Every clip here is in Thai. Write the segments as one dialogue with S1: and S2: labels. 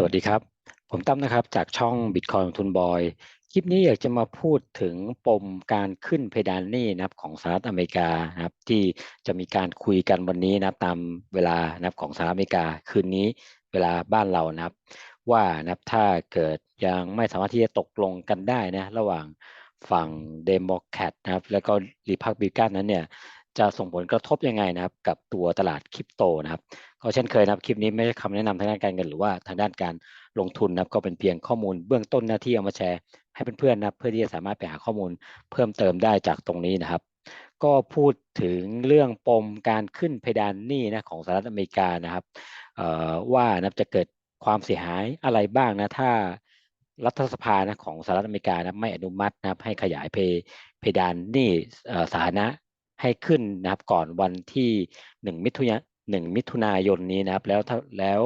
S1: สวัสดีครับ ผมตั้มนะครับจากช่อง Bitcoin ทุนบอย คลิปนี้อยากจะมาพูดถึงปมการขึ้นเพดานหนี้นะครับของสหรัฐอเมริกานะครับที่จะมีการคุยกันวันนี้นะครับตามเวลานะครับของสหรัฐอเมริกาคืนนี้เวลาบ้านเรานะครับ ว่านะครับถ้าเกิดยังไม่สามารถที่จะตกลงกันได้นะระหว่างฝั่งเดโมแครตนะครับแล้วก็รีพับบิกันนั้นเนี่ย จะส่งผลกระทบยังไงนะครับ กับตัวตลาดคริปโตนะครับ ก็เช่นเคยนะครับคลิปนี้ไม่ใช่คำแนะนำทางด้านการเงินหรือว่าทางด้านการลงทุนนะครับก็เป็นเพียงข้อมูลเบื้องต้นหน้าที่เอามาแชร์ให้เพื่อนๆนะครับ เพื่อที่จะสามารถไปหาข้อมูลเพิ่มเติมได้จากตรงนี้นะครับ ก็พูดถึงเรื่องปมการขึ้นเพดานหนี้นะของสหรัฐอเมริกานะครับว่านะจะเกิดความเสียหายอะไรบ้างนะถ้ารัฐสภานะของสหรัฐอเมริกานะไม่อนุมัตินับให้ขยายเพเพดานหนี้สาธารณะ ให้ขึ้นนะครับก่อนวันที่หนึ่งมิถุนายนหนึ่งมิถุนายนนี้นะครับ แล้วถ้าแล้ว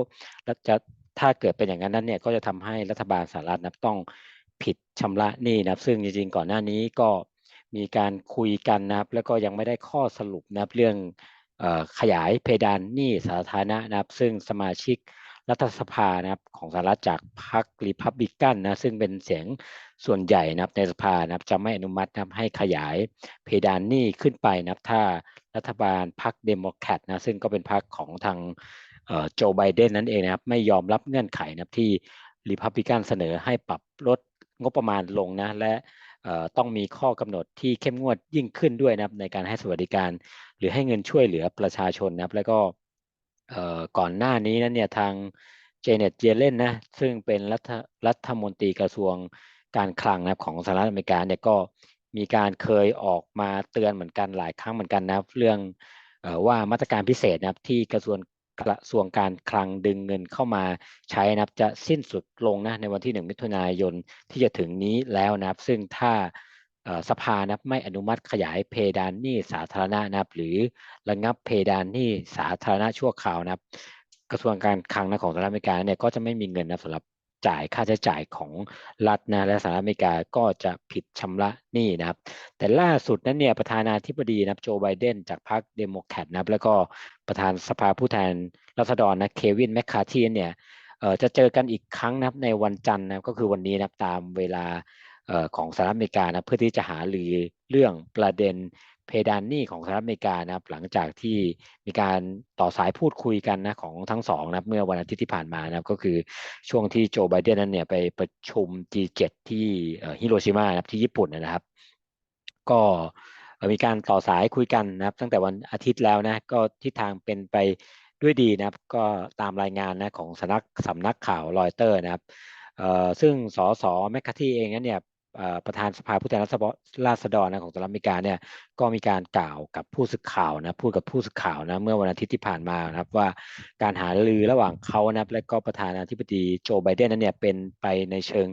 S1: จะถ้าเกิดเป็นอย่างนั้นนั้นเนี่ยก็จะทำให้รัฐบาลสหรัฐนะต้องผิดชำระหนี้นะครับ ซึ่งจริงๆก่อนหน้านี้ก็มีการคุยกันนะครับ แล้วก็ยังไม่ได้ข้อสรุปนะครับเรื่องขยายเพดานหนี้สาธารณะนะครับ ซึ่งสมาชิก รัฐสภานะครับของสหรัฐจากพรรครีพับบิกันนะซึ่งเป็นเสียงส่วนใหญ่นะครับในสภานะครับจะไม่อนุมัตินะครับให้ขยายเพดานหนี้ขึ้นไปนะครับถ้ารัฐบาลพรรคเดโมแครตนะซึ่งก็เป็นพรรคของทางโจไบเดนนั่นเองนะครับไม่ยอมรับเงื่อนไขนะครับที่รีพับบิกันเสนอให้ปรับลดงบประมาณลงนะและต้องมีข้อกำหนดที่เข้มงวดยิ่งขึ้นด้วยนะครับในการให้สวัสดิการ หรือให้เงินช่วยเหลือประชาชนนะครับ แล้วก็ ก่อนหน้านี้นั้นเนี่ยทางเจเน็ตเจเลนนะซึ่งเป็นรัฐรัฐมนตรีกระทรวงการคลังนะของสหรัฐอเมริกาเนี่ยก็มีการเคยออกมาเตือนเหมือนกันหลายครั้งเหมือนกันนะเรื่องว่ามาตรการพิเศษนะครับที่กระทรวงกระทรวงการคลังดึงเงินเข้ามาใช้นะครับจะสิ้นสุดลงนะในวันที่ 1 มิถุนายนที่จะถึงนี้แล้วนะครับ ซึ่งถ้า สภานะไม่อนุมัติขยายเพดานหนี้สาธารณะนะครับ หรือระงับเพดานหนี้สาธารณะชั่วคราวนะครับ กระทรวงการคลังนะของสหรัฐอเมริกาเนี่ยก็จะไม่มีเงินนะสำหรับจ่ายค่าใช้จ่ายของรัฐนะและสหรัฐอเมริกาก็จะผิดชำระหนี้นะครับ แต่ล่าสุดนั้นเนี่ยประธานาธิบดีนะโจไบเดนจากพรรคเดโมแครตนะแล้วก็ประธานสภาผู้แทนรัษฎรนะเควินแมคคาทีเนี่ยจะเจอกันอีกครั้งนะในวันจันทร์นะก็คือวันนี้นะตามเวลา ของสหรัฐอเมริกานะเพื่อที่จะหารือเรื่องประเด็นเพดานหนี้ของสหรัฐอเมริกานะครับ หลังจากที่มีการต่อสายพูดคุยกันนะของทั้งสองนะเมื่อวันอาทิตย์ที่ผ่านมานะครับ ก็คือช่วงที่โจไบเดนนั้นเนี่ยไปประชุม G7 ที่ฮิโรชิมานะครับที่ญี่ปุ่นนะครับ ก็มีการต่อสายคุยกันนะครับ ตั้งแต่วันอาทิตย์แล้วนะก็ทิศทางเป็นไปด้วยดีนะครับ ก็ตามรายงานนะของสำนักสำนักข่าวรอยเตอร์นะครับซึ่งสสแมคคาที่เองนั้นเนี่ย ประธานสภาผู้แทนราษฎรนะของสหรัฐอเมริกาเนี่ยก็มีการกล่าวกับผู้สื่อข่าวนะพูดกับผู้สื่อข่าวนะเมื่อวันอาทิตย์ที่ผ่านมานะครับว่าการหารือระหว่างเขานะและก็ประธานาธิบดีโจไบเดนนั้นเนี่ยเป็นไปในเชิง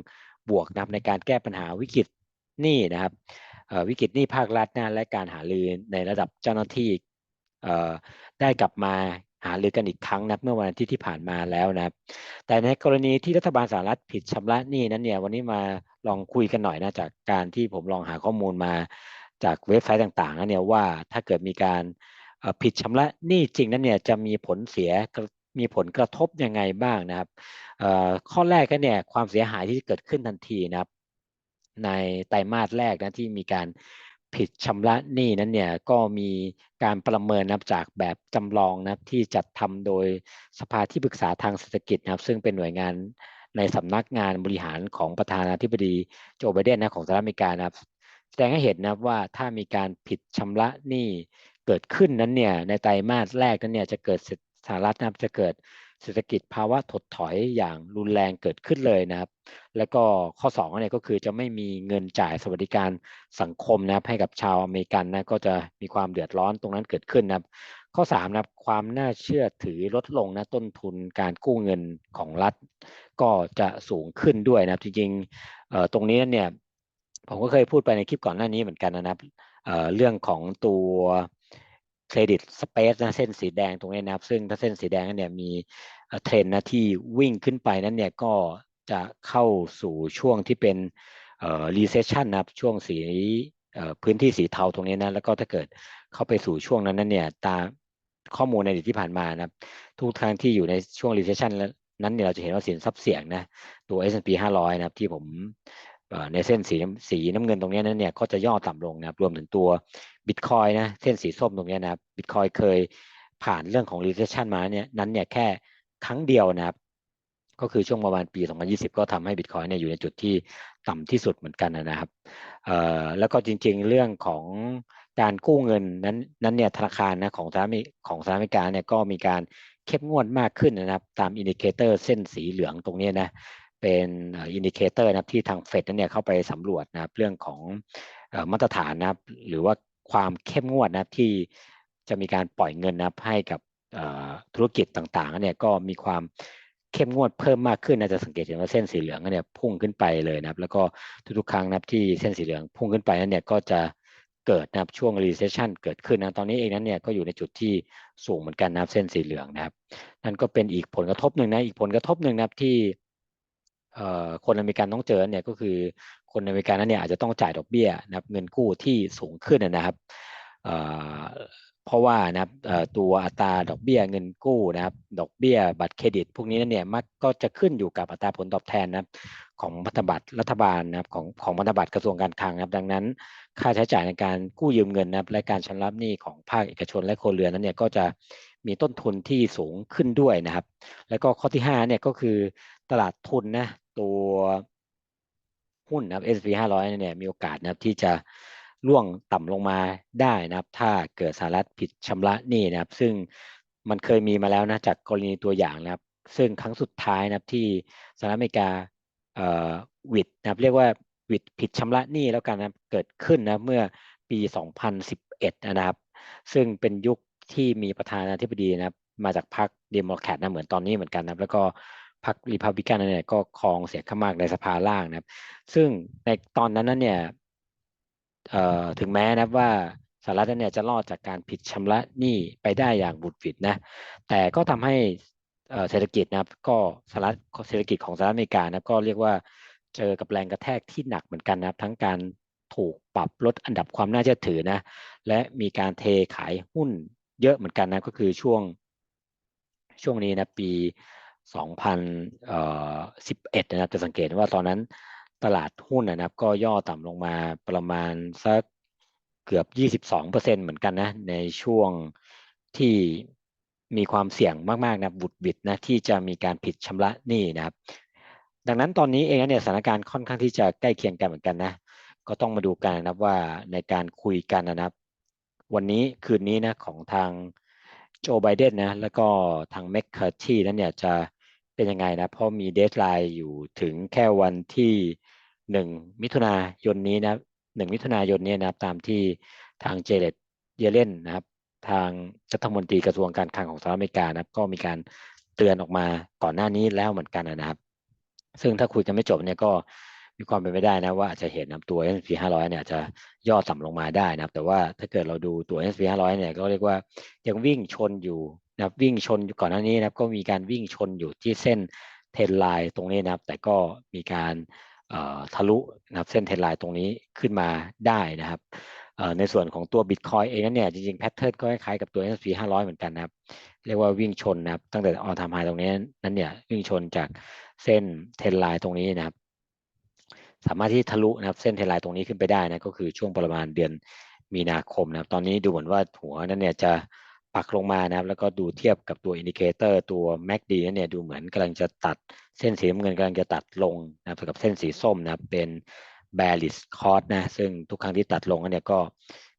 S1: บวกนะครับในการแก้ปัญหาวิกฤตหนี้นะครับวิกฤตหนี้ภาครัฐนะและการหารือในระดับเจ้าหน้าที่ได้กลับมา หารือกันอีกครั้งนะเมื่อวันอาทิตย์ที่ผ่านมาแล้วนะครับ แต่ในกรณีที่รัฐบาลสหรัฐผิดชำระหนี้นั้นเนี่ยวันนี้มาลองคุยกันหน่อยนะจากการที่ผมลองหาข้อมูลมาจากเว็บไซต์ต่างๆนะเนี่ยว่าถ้าเกิดมีการผิดชำระหนี้จริงนั้นเนี่ยจะมีผลเสียมีผลกระทบยังไงบ้างนะครับข้อแรกก็เนี่ยความเสียหายที่เกิดขึ้นทันทีนะครับ ในไตรมาสแรกนะที่มีการ ผิดชำระหนี้นั้นเนี่ยก็มีการประเมินนับจากแบบจำลองนะที่จัดทำโดยสภาที่ปรึกษาทางเศรษฐกิจนะครับ ซึ่งเป็นหน่วยงานในสำนักงานบริหารของประธานาธิบดีโจไบเดนนะของสหรัฐอเมริกานะครับ แสดงให้เห็นนะว่าถ้ามีการผิดชำระหนี้เกิดขึ้นนั้นเนี่ยในไตรมาสแรกนั้นเนี่ยจะเกิดสหรัฐนะจะเกิด เศรษฐกิจภาวะถดถอยอย่างรุนแรงเกิดขึ้นเลยนะครับ แล้วก็ข้อ2เนี่ยก็คือจะไม่มีเงินจ่ายสวัสดิการสังคมนะครับ ให้กับชาวอเมริกันนะก็จะมีความเดือดร้อนตรงนั้นเกิดขึ้นนะครับ ข้อ3นะครับความน่าเชื่อถือลดลงนะต้นทุนการกู้เงินของรัฐ ก็จะสูงขึ้นด้วยนะครับ จริงๆตรงนี้เนี่ยผมก็เคยพูดไปในคลิปก่อนหน้านี้เหมือนกันนะครับเรื่องของตัว เครดิตสเปซนะเส้นสีแดงตรงนี้นะครับ ซึ่งถ้าเส้นสีแดงเนี่ยมีเทรนนะที่วิ่งขึ้นไปนั้นเนี่ยก็จะเข้าสู่ช่วงที่เป็นเอ่อ recession นะครับช่วงสีพื้นที่สีเทาตรงนี้นะแล้วก็ถ้าเกิดเข้าไปสู่ช่วงนั้นนั้นเนี่ยตามข้อมูลในอดีตที่ผ่านมานะครับ ทุกครั้งที่อยู่ในช่วง recession แล้วนั้นเนี่ยเราจะเห็นว่าสินทรัพย์เสี่ยงนะตัว S&P 500 นะครับที่ผม ในเส้นสีสีน้ำเงินตรงนี้นั้นเนี่ยก็จะย่อต่ำลงนะครับรวมถึงตัวบิตคอยนะเส้นสีส้มตรงนี้นะครับบิตคอยเคยผ่านเรื่องของ recession มาเนี่ยนั้นเนี่ยแค่ครั้งเดียวนะครับ ก็คือช่วงประมาณปี 2020 ก็ทำให้บิตคอยเนี่ยอยู่ในจุดที่ต่ำที่สุดเหมือนกันนะครับเอ่อแล้วก็จริงๆเรื่องของการกู้เงินนั้นนั้นเนี่ยธนาคารนะของสหรัฐของสหรัฐอเมริกาเนี่ยก็มีการเข้มงวดมากขึ้นนะครับ ตามอินดิเคเตอร์เส้นสีเหลืองตรงนี้นะ เป็นอินดิเคเตอร์นะครับที่ทางเฟดนั้นเนี่ยเข้าไปสำรวจนะครับเรื่องของมาตรฐานนะครับหรือว่าความเข้มงวดนะครับที่จะมีการปล่อยเงินนะครับให้กับธุรกิจต่างๆเนี่ยก็มีความเข้มงวดเพิ่มมากขึ้นนะจะสังเกตเห็นว่าเส้นสีเหลืองเนี่ยพุ่งขึ้นไปเลยนะครับแล้วก็ทุกๆครั้งนะครับที่เส้นสีเหลืองพุ่งขึ้นไปนั้นเนี่ยก็จะเกิดนะครับช่วง recession เกิดขึ้นนะตอนนี้เองนั้นเนี่ยก็อยู่ในจุดที่สูงเหมือนกันนะครับเส้นสีเหลืองนะครับนั่นก็เป็นอีกผลกระทบหนึ่งนะอีกผลกระทบหนึ่งนะครับที่ คนอเมริกันต้องเจอเนี่ยก็คือคนอเมริกันนั้นเนี่ยอาจจะต้องจ่ายดอกเบี้ยนะครับเงินกู้ที่สูงขึ้นนะครับเพราะว่านะครับตัวอัตราดอกเบี้ยเงินกู้นะครับดอกเบี้ยบัตรเครดิต พวกนี้เนี่ยมักก็จะขึ้นอยู่กับอัตราผลตอบแทนนะครับของพันธบัตรรัฐบาลนะครับของของพันธบัตรกระทรวงการคลังนะครับ ดังนั้น ค่าใช้จ่ายในการกู้ยืมเงินนะครับและการชำระหนี้ของภาคเอกชนและครัวเรือนนั้นเนี่ยก็จะมีต้นทุนที่สูงขึ้นด้วยนะครับ แล้วก็ข้อที่5เนี่ยก็คือตลาดทุนนะ ตัวหุ้นนะครับ S&P 500 เนี่ยมีโอกาสนะครับที่จะล่วงต่ำลงมาได้นะครับ ถ้าเกิดสหรัฐผิดชำระหนี้นะครับ ซึ่งมันเคยมีมาแล้วนะจากกรณีตัวอย่างนะครับ ซึ่งครั้งสุดท้ายนะครับที่สหรัฐอเมริกาเอ่อวิดนะครับเรียกว่าวิดผิดชำระหนี้แล้วกันนะเกิดขึ้นนะเมื่อปี 2011 นะครับ ซึ่งเป็นยุคที่มีประธานาธิบดีนะครับ มาจากพรรคเดโมแครตนะเหมือนตอนนี้เหมือนกันนะแล้วก็ พรรครีพับลิกันเนี่ยก็ครองเสียงข้างมากในสภาล่างนะครับ ซึ่งในตอนนั้นนั้นเนี่ยถึงแม้นะว่าสหรัฐเนี่ยจะรอดจากการผิดชำระหนี้ไปได้อย่างบุดวิดนะ แต่ก็ทำให้เศรษฐกิจนะครับ ก็สหรัฐเศรษฐกิจของสหรัฐอเมริกานะก็เรียกว่าเจอกับแรงกระแทกที่หนักเหมือนกันนะครับ ทั้งการถูกปรับลดอันดับความน่าเชื่อถือนะ และมีการเทขายหุ้นเยอะเหมือนกันนะก็คือช่วงช่วงนี้นะปี 2011 นะครับ จะสังเกตว่าตอนนั้นตลาดหุ้นนะครับ ก็ย่อต่ำลงมาประมาณสักเกือบ 22%เหมือนกันนะ ในช่วงที่มีความเสี่ยงมากๆนะบุดบิดนะที่จะมีการผิดชำระหนี้นะครับ ดังนั้นตอนนี้เองเนี่ยสถานการณ์ค่อนข้างที่จะใกล้เคียงกันเหมือนกันนะ ก็ต้องมาดูกันนะว่าในการคุยกันนะครับ วันนี้คืนนี้นะของทางโจไบเดนนะแล้วก็ทางแมคคาทีนั้นเนี่ยจะ เป็นยังไงนะเพราะมีเดทไลน์อยู่ถึงแค่วันที่หนึ่งมิถุนายนนี้นะหนึ่งมิถุนายนนี้นะครับตามที่ทางเจเลตเยเลนนะครับ ทางรัฐมนตรีกระทรวงการคลังของสหรัฐอเมริกานะครับ ก็มีการเตือนออกมาก่อนหน้านี้แล้วเหมือนกันนะครับ ซึ่งถ้าคุยกันไม่จบเนี่ยก็มีความเป็นไปได้นะว่าอาจจะเห็นนะตัว S&P 500 เนี่ยจะย่อต่ำลงมาได้นะครับ แต่ว่าถ้าเกิดเราดูตัว S&P 500 เนี่ยก็เรียกว่ายังวิ่งชนอยู่ นะครับวิ่งชนอยู่ก่อนหน้านี้นะครับก็มีการวิ่งชนอยู่ที่เส้นเทนไลน์ตรงนี้นะครับ แต่ก็มีการทะลุนะครับเส้นเทนไลน์ตรงนี้ขึ้นมาได้นะครับในส่วนของตัว Bitcoin เองนั้นเนี่ยจริงๆแพทเทิร์นก็คล้ายๆกับตัว S&P 500 เหมือนกันนะครับ เรียกว่าวิ่งชนนะครับ ตั้งแต่ออทามไฮตรงนี้นั้นเนี่ยวิ่งชนจากเส้นเทนไลน์ตรงนี้นะครับ สามารถที่ทะลุนะครับเส้นเทนไลน์ตรงนี้ขึ้นไปได้นะก็คือช่วงประมาณเดือนมีนาคมนะครับ ตอนนี้ดูเหมือนว่าหัวนั้นเนี่ยจะ ปักลงมานะครับ แล้วก็ดูเทียบกับตัวอินดิเคเตอร์ตัว MACD นั่นเนี่ยดูเหมือนกำลังจะตัดเส้นสีน้ำเงินกำลังจะตัดลงนะครับกับเส้นสีส้มนะครับเป็น bearish cross นะซึ่งทุกครั้งที่ตัดลงเนี่ยก็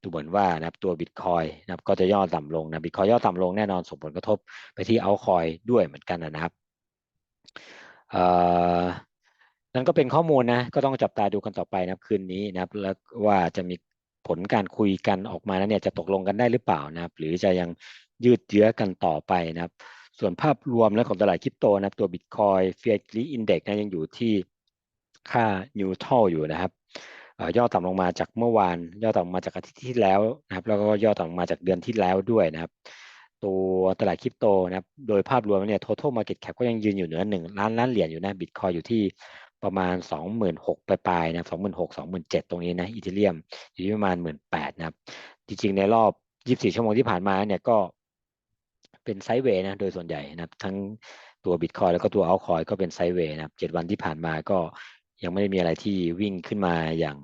S1: ดูเหมือนว่านะครับตัว Bitcoin นะครับก็จะย่อต่ำลงนะ Bitcoin ย่อต่ำลงแน่นอนส่งผลกระทบไปที่ altcoin ด้วยเหมือนกันนะครับนั่นก็เป็นข้อมูลนะก็ต้องจับตาดูกันต่อไปนะคืนนี้นะครับแล้วว่าจะมี ผลการคุยกันออกมาแล้วเนี่ยจะตกลงกันได้หรือเปล่านะครับ หรือจะยังยืดเยื้อกันต่อไปนะครับ ส่วนภาพรวมแล้วของตลาดคริปโตนะตัว Bitcoin f i a t l y Index นะยังอยู่ที่ค่า neutral อยู่นะครับย่อต่ำลงมาจากเมื่อวาน ย่อต่ำลงมาจากอาทิตย์ที่แล้วนะครับ แล้วก็ย่อต่ำลงมาจากเดือนที่แล้วด้วยนะครับ ตัวตลาดคริปโตนะครับ โดยภาพรวมเนี่ย total market cap ก็ยังยืนอยู่เหนือหนึ่งล้านล้านเหรียญอยู่นะบิตคอยอยู่ที่ ประมาณ 26,000ปลายๆนะ26,000 27,000 ตรงนี้นะอีเทเรียมอยู่ที่ประมาณ 18,000นะครับ จริงๆ ในรอบ 24 ชั่วโมงที่ผ่านมาเนี่ยก็เป็นไซด์เวย์นะโดยส่วนใหญ่นะครับ ทั้งตัวบิตคอยแล้วก็ตัวอัลคอยก็เป็นไซด์เวย์นะครับเจ็ดวันที่ผ่านมาก็ยังไม่ได้มีอะไรที่วิ่งขึ้นมาอย่าง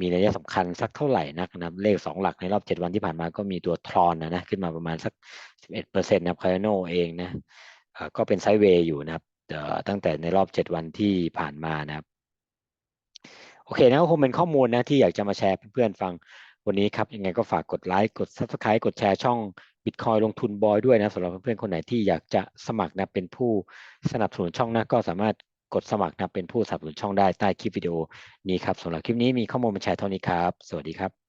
S1: มีนัยสำคัญสักเท่าไหร่นักนะครับเลขสองหลักในรอบเจ็ดวันที่ผ่านมาก็มีตัวทรอนนะนะขึ้นมาประมาณสักสิบเอ็ดเปอร์เซ็นต์นะครับคาร์โนเองนะก็เป็นไซด์เวย์อยู่นะครับ ตั้งแต่ในรอบเจ็ดวันที่ผ่านมานะครับ โอเคนะก็คงเป็นข้อมูลนะที่อยากจะมาแชร์เพื่อนๆฟังวันนี้ครับ ยังไงก็ฝากกดไลค์กด Subscribe กดแชร์ช่อง Bitcoin ลงทุนบอยด้วยนะสำหรับเพื่อนๆคนไหนที่อยากจะสมัครนะเป็นผู้สนับสนุนช่องนะก็สามารถกดสมัครนะเป็นผู้สนับสนุนช่องได้ใต้คลิปวิดีโอนี้ครับสำหรับคลิปนี้มีข้อมูลมาแชร์เท่านี้ครับ สวัสดีครับ